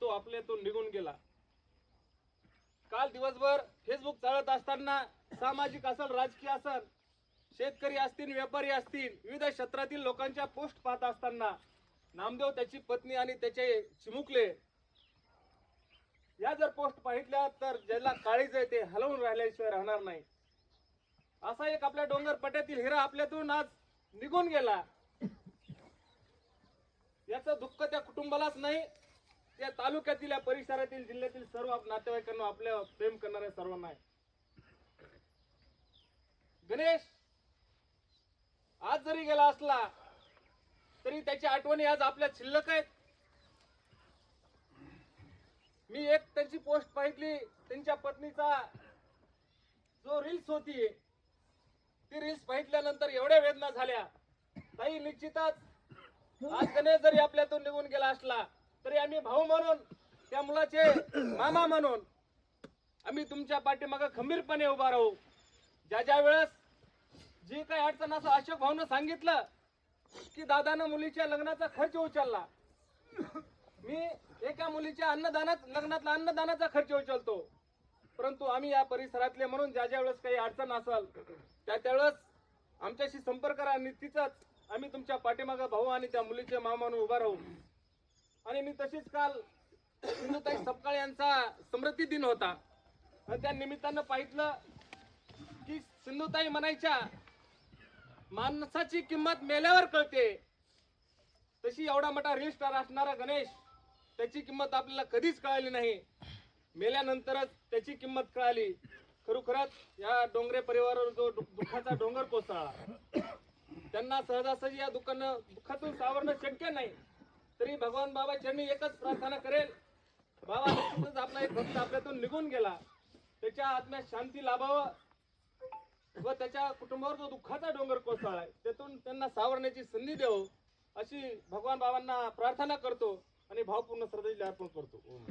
तो आपल्यातून निघून गेला. काल दिवसभर फेसबुक चालत असताना सामाजिक असल राजकीय असल शेतकरी असतील व्यापारी असतील विविध क्षेत्रातील लोकांच्या पोस्ट पाहत असताना नामदेव त्याची पत्नी आणि त्याचे चिमुकले या जर पोस्ट पाहितल्या तर ज्याला काळीज आहे ते हलवून राहिल्याशिवाय राहणार नाही. असा एक आपल्या डोंगर पट्ट्यातील हिरा आपल्यातून आज निघून गेला. याचं दुःख त्या कुटुंबालाच नाही त्या तालुक्यातील या परिसरातील जिल्ह्यातील सर्व नातेवाईकांना आपल्या प्रेम करणाऱ्या सर्वांना आहे. गणेश आज जरी गेला असला तरी त्याची आठवणी आज आपल्या शिल्लक आहेत. मी एक त्यांची पोस्ट पाहितली त्यांच्या पत्नीचा जो रील्स होती ती रील्स पाहितल्यानंतर एवढ्या वेदना झाल्या. ताई निश्चितच आज गणेश जरी आपल्यातून निघून गेला असला तरी आम्ही भाऊ म्हणून त्या मुलाचे मामा म्हणून आम्ही तुमच्या पाठीमागं खंबीरपणे उभा राहू. ज्या ज्या वेळेस जी काही अडचण असं अशोक भाऊनं सांगितलं की दादानं मुलीच्या लग्नाचा खर्च उचलला. मी एका मुलीच्या अन्नदानात लग्नातला अन्नदानाचा खर्च उचलतो. परंतु आम्ही या परिसरातले म्हणून ज्या ज्या वेळेस काही अडचण असेल त्या त्यावेळेस आमच्याशी संपर्क करा आणि तिचाच आम्ही तुमच्या पाठीमागं भाऊ आणि त्या मुलीच्या मामानं म्हणून उभा राहू. आणि मी तशीच काल सिंधुताई सपकाळ यांचा समृद्धी दिन होता. आणि त्या निमित्तानं पाहितलं की सिंधुताई म्हणायच्या माणसाची किंमत मेल्यावर कळते. तशी एवढा मोठा रील स्टार असणारा गणेश त्याची किंमत आपल्याला कधीच कळाली नाही. मेल्यानंतरच त्याची किंमत कळाली. खरोखरच या डोंगरे परिवारावर जो दुःखाचा डोंगर कोसळला त्यांना सहजासहजी या दुःखानं दुःखातून सावरणं शक्य नाही. तरी भगवान बाबा चरणी एकच प्रार्थना करेल. बाबा निश्चितच आपला एक भक्त आपल्यातून निघून गेला. त्याच्या आत्म्यात शांती लाभावं व त्याच्या कुटुंबावर जो दुःखाचा डोंगर कोसळलाय त्यातून त्यांना सावरण्याची संधी देव अशी भगवान बाबांना प्रार्थना करतो आणि भावपूर्ण श्रद्धांजली अर्पण करतो.